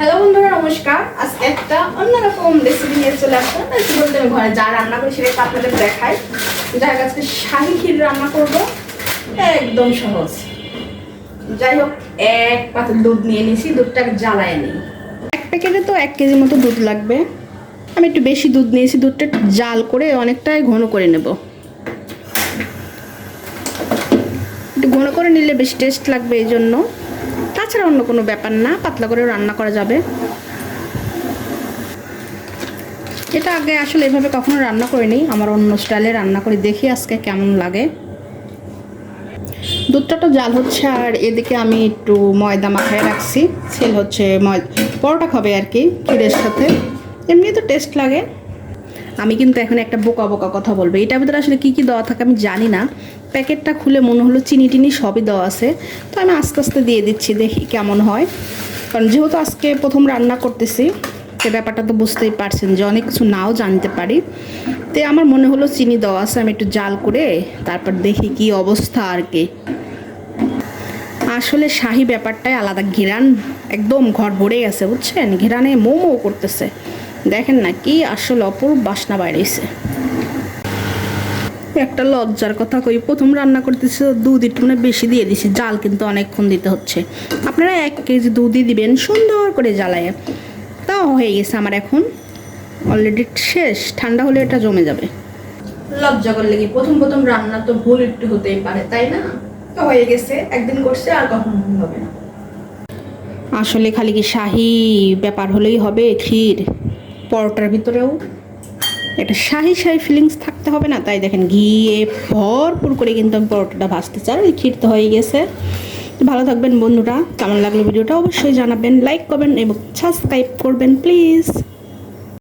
Hello বন্ধুরা, নমস্কার। আজকে একটা অন্যরকম রেসিপি নিয়ে চলে আসলাম। রেসিপি বলতে আমি ঘরে যা রান্না করি সেটা আপনাদের দেখাই। যাই হোক, আজকে শাহি ক্ষীর রান্না করব। একদম সহজ। যাই হোক, এক পাত্র দুধ নিয়ে নিয়েছি, দুধটাকে জ্বালায় নিই। এক প্যাকেটে তো এক কেজি মতো দুধ লাগবে। আমি একটু বেশি দুধ নিয়েছি, দুধটা একটু জাল করে অনেকটাই ঘন করে নেব। একটু ঘন করে নিলে বেশি টেস্ট লাগবে এই জন্য। তাছাড়া অন্য কোনো ব্যাপার না, পাতলা করে রান্না করা যাবে। এটা আগে আসলে এভাবে কখনো রান্না করিনি, আমার অন্য স্টাইলে রান্না করে, দেখি আজকে কেমন লাগে। দুধটা তো জাল হচ্ছে, আর এদিকে আমি একটু ময়দা মাখায় রাখছি। সেল হচ্ছে পরোটা খাবে আর কি, ক্ষীরের সাথে। এমনি তো টেস্ট লাগে। আমি কিন্তু এখন একটা বোকা বোকা কথা বলব। এটার ভিতরে আসলে কী কী দেওয়া থাকে আমি জানি না। প্যাকেটটা খুলে মনে হলো চিনি টিনি সবই দেওয়া আছে। তো আমি আস্তে আস্তে দিয়ে দিচ্ছি, দেখি কেমন হয়। কারণ যেহেতু আজকে প্রথম রান্না করতেছি সে ব্যাপারটা তো বুঝতেই পারছেন যে অনেক কিছু নাও জানতে পারি। তো আমার মনে হলো চিনি দেওয়া আছে, আমি একটু জাল করে তারপর দেখি কি অবস্থা আর কি। আসলে শাহি ব্যাপারটাই আলাদা। ঘিরান একদম ঘর ভরে গেছে, বুঝছেন? ঘিরানে মোমো করতেছে। দেখেন না কি আসলে অপরূপ বাসনা বাইরেছে। একটা লজ্জার কথা কই প্রথম রান্না করতেছি তো দুধ একটু মানে বেশি দিয়ে দিছি জাল কিন্তু অনেকক্ষণ দিতে হচ্ছে। আপনারা এক কেজি দুধই দিবেন সুন্দর করে জ্বালায়। তাও হয়ে গেছে আমার এখন অলরেডি শেষ ঠান্ডা হলে এটা জমে যাবে। লজ্জা করলে কি? প্রথম প্রথম রান্না তো ভুল একটু হতেই পারে তাই না? তো হয়ে গেছে একদিন করছে আর কখনো হবে না। আসলে খালি কি শাহি ব্যাপার হলেই হবে ক্ষীর? পরোটার ভিতরেও একটা শাহি শাহি ফিলিংস থাকতে হবে না। তাই দেখেন ঘিয়ে ভরপুর করে কিন্তু আমি পরোটাটা ভাজতে চাই। ওই ক্ষীর তো হয়ে গেছে। ভালো থাকবেন বন্ধুরা। কেমন লাগল ভিডিওটা অবশ্যই জানাবেন লাইক করবেন এবং সাবস্ক্রাইব করবেন প্লিজ